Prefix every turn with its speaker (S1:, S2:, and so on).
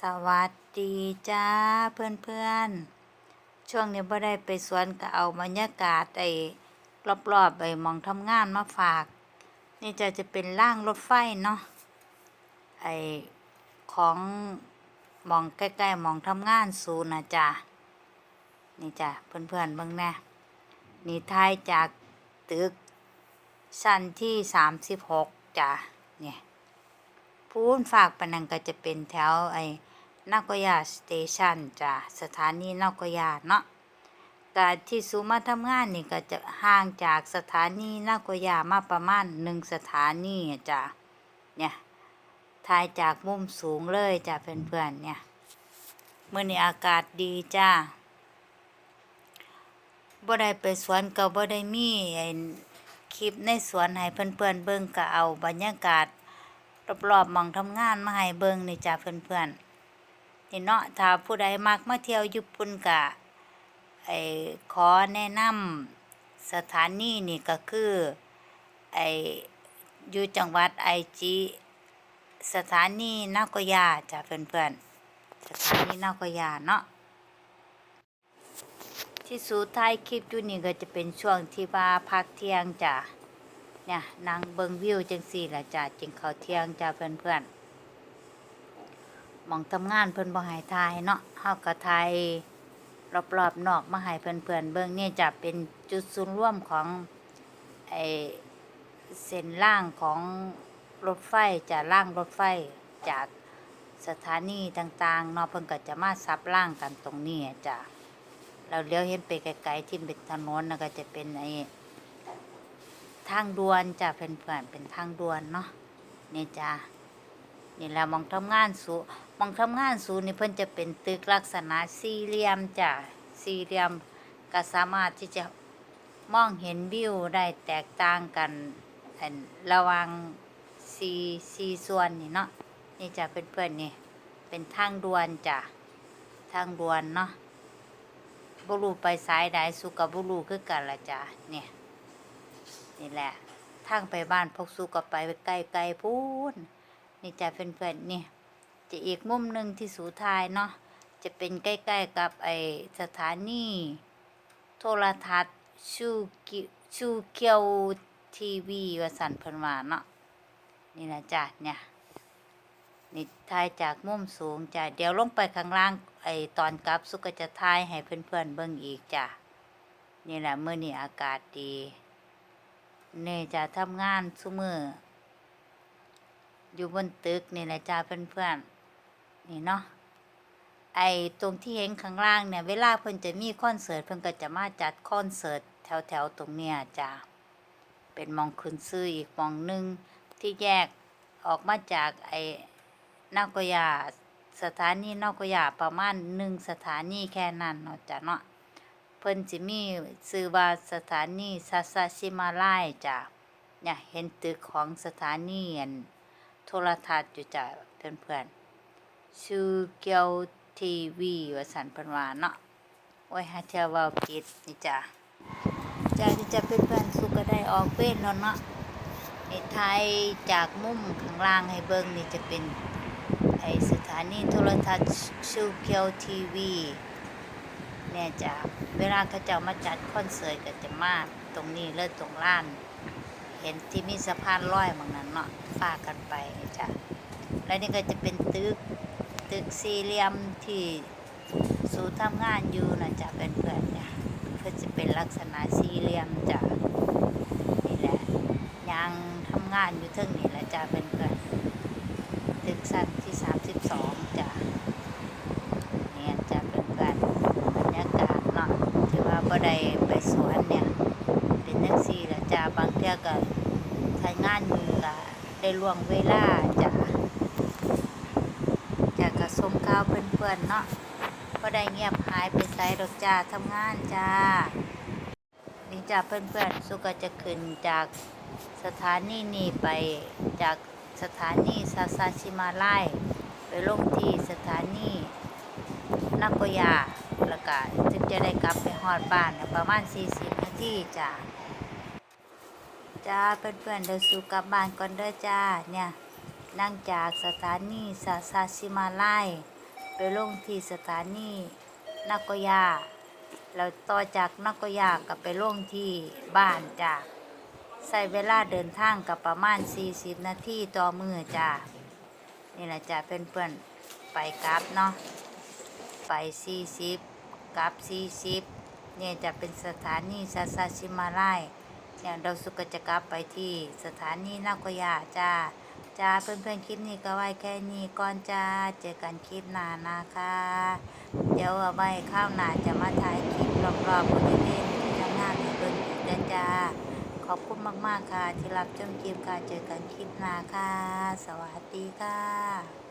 S1: สวัสดีจ้าเพื่อนเพื่อนช่วงนี้บ่ได้ไปสวนก็เอาบรรยากาศไอ้รอบๆไอ้มองทำงานมาฝาก นี่จะจะเป็นร่างรถไฟเนาะไอ้ของมองใกล้ๆมองทำงานศูนย์นะจ้านี่จ้ะเพื่อนๆเบิ่งแน่นี่ท้ายจากตึกชั้นที่สามสิบหกจ้ะเนี่ย พูนฝากปนังก็จะเป็นแถวไอ้นากยาสเตชันจ้ะสถานีนากยาเนาะก็ที่สูมาทำงานนี่ก็จะห่างจากสถานีนากยามาประมาณหนึ่งสถานีจ้ะเนี่ยถ่ายจากมุมสูงเลยจ้ะเพื่อนๆเนี่ยเมื่อนี้อากาศดีจ้าบ่ได้ไปสวนก็บ่ได้มีไอ้คลิปในสวนให้เพื่อนๆเบิ่งก็เอาบรรยากาศ รอบๆมองทำงานมาให้เบิ่งนี่จ้ะเพื่อนๆนี่เนาะถ้าผู้ใดมักมาเที่ยวญี่ปุ่นกะไอ้ขอแนะนำสถานีนี่ก็คือไอ้อยู่จังหวัดไอจิสถานีนาโกย่าจ้ะเพื่อนๆสถานีนาโกย่าเนาะที่สูท้ายคลิปอยู่นี่ก็จะเป็นช่วงที่ว่าพักเที่ยงจ้ะ เนี่ยนางเบิงวิวจังสี่ละจ้ะจิงเขาเที่ยงจ้าเพื่อนเพื่อนๆมองทำงานเพิ่อนบ่ให้ทายเนาะเฮาก็ทยรอบๆนอกมาให้เพื่อนๆเบิ่งนี่ยจะเป็นจุดศูนย์รวมของไอเส้นล่างของรถไฟจะล่างรถไฟจากสถานีต่างๆนาะเพิ่นก็จะมาซับล่างกันตรงนี้จ้ะเราเลี้ยวเห็นไปไกลๆที่เป็นถนนนะก็จะเป็นไอ ทางด่วนจ้ะเพื่อนๆเป็นทางด่วนเนาะนี่จ้ะนี่แหละมองทำงานสูมองทำงานสูนี่เพิ่อนจะเป็นตึกลักษณะสี่เหลี่ยมจ้ะสี่เหลี่ยมก็สามารถที่จะมองเห็นวิวได้แตกต่างกันอันระว่างสี่สี่ส่วนนี่เนาะนี่จ้ะเพื่อนๆนี่ เป็นทางด่วนจ้ะทางด่วนเนาะบุรูไปสายใดสุกับบุรูคือกันละจ้ะเนี่ย นี่แหละทางไปบ้านพกสูก็ไปไกลไกลๆพูนนี่จะเป็นเพื่อนๆนี่ จะอีกมุมหนึ่งที่สูทายเนาะจะเป็นใกล้ๆกับไอสถานีโทรทัศน์ชูกิชูเกียวทีวีวสันเพินว่าเนาะนี่นะจ้ะเนี่ยนี่ทายจากมุมสูงจ้ะเดี๋ยวลงไปข้างล่างไอตอนกลับสุก็จะทายให้เพื่อนๆเบิ่งอีกจ้ะนี่แหละเมื่อนี้อากาศดี นี่จะทำงานซุมืออยู่บนตึกนี่แหละจ้าเพื่อนๆนี่เนาะไอ้ตรงที่เห็นข้างล่างเนี่ยเวลาเพิ่นจะมีคอนเสิร์ตเพิ่นก็จะมาจัดคอนเสิร์ตแถวๆตรงเนี้ยจ้าเป็นมองขึ้นซื้ออีกมองหนึ่งที่แยกออกมาจากไอ้นากยาสถานีนากยาประมาณหนึ่งสถานีแค่นั้นเนาะจ้ะเนาะ เพิ่นสิมีชื่อว่าสถานีซาซาชิมาไลจ้ะเนี่ยเห็นตึกของสถานีอันโทรทัศน์อยู่จ้ะเพื่อนๆชื่อเกียวทีวีว่าสันเพิ่นว่าเนาะโอ้ยหาเทียวเว้าผิดนี่จ้ะจ้ะที่จะเพื่อนๆสุก็ได้ออกเวทแล้วเนาะนี่ไทยจากมุมข้างล่างให้เบิ่งนี่จะเป็นไอสถานีโทรทัศน์ชื่อเกียวทีวี เนี่ยจะเวลาเขาเจ้ามาจัดคอนเสิร์ตก็จะมาตรงนี้เลยตรงล้าน เห็นที่มีสะพานลอยบางนั้นเนาะฟากกันไปจ้ะแล้วนี่ก็จะเป็นตึกตึกสี่เหลี่ยมที่สูทำงานอยู่นะจ๊ะเป็นเพื่อนเนี่ยเพื่อจะเป็นลักษณะสี่เหลี่ยมจ้ะนี่แหละยังทำงานอยู่เทิงนี่แหละจ้ะเป็นเพื่อนตึกสั้นที่สามสิบสองจ้ะ เนี่ยจะเป็นการบรรยากาศเนาะที่ว่าบ่ได้ไปสวนเนี่ยเป็นจังซี่ล่ะจ้าบาง เทื่อก็ทายงานอยู่ก็ได้ล่วงเวลาจ้ะจ้ะก็ส่งข่าวเพื่อนๆเนาะบ่ได้เงียบหายไปไสดอกจ้าทำงานจ้านี่จ้าเพื่อนๆสุก็จะขึ้นจากสถานีนี้ไปจากสถานีซาซาชิมาไลไปลงที่สถานีนาโกยาแล้วก็ถึงจะได้กลับไปฮอดบ้านประมาณ 40 นาทีจ้า จ้าเพื่อนๆเดินสู่กลับบ้านก่อนเด้อจ้าเนี่ยนั่งจากสถานีซาซาชิมาไลไปลงที่สถานีนากยาแล้วต่อจากนากยาก็ไปลงที่บ้านจ้ะใช้เวลาเดินทางกับประมาณ 40 นาทีต่อมือจ้ะนี่แหละจ้ะเพื่อนๆไปกลับเนาะไป 40กลับ40เนี่ยจะเป็นสถานีซาซาชิมาไล เนี่ยเราสุกจะกลับไปที่สถานีนาโกยาจ้าจ้าเพื่อนๆคลิปนี้ก็ไว้แค่นี้ก่อนจ้าเจอกันคลิปหน้านะคะ เดี๋ยวเอาไว้ข้าวหน้าจะมาถ่ายคลิปรอบๆบริเวณที่ทำงานให้เบิ่งอีกนะจ้าขอบคุณมากๆค่ะ ที่รับชมคลิปค่ะเจอกันคลิปหน้าค่ะ สวัสดีค่ะ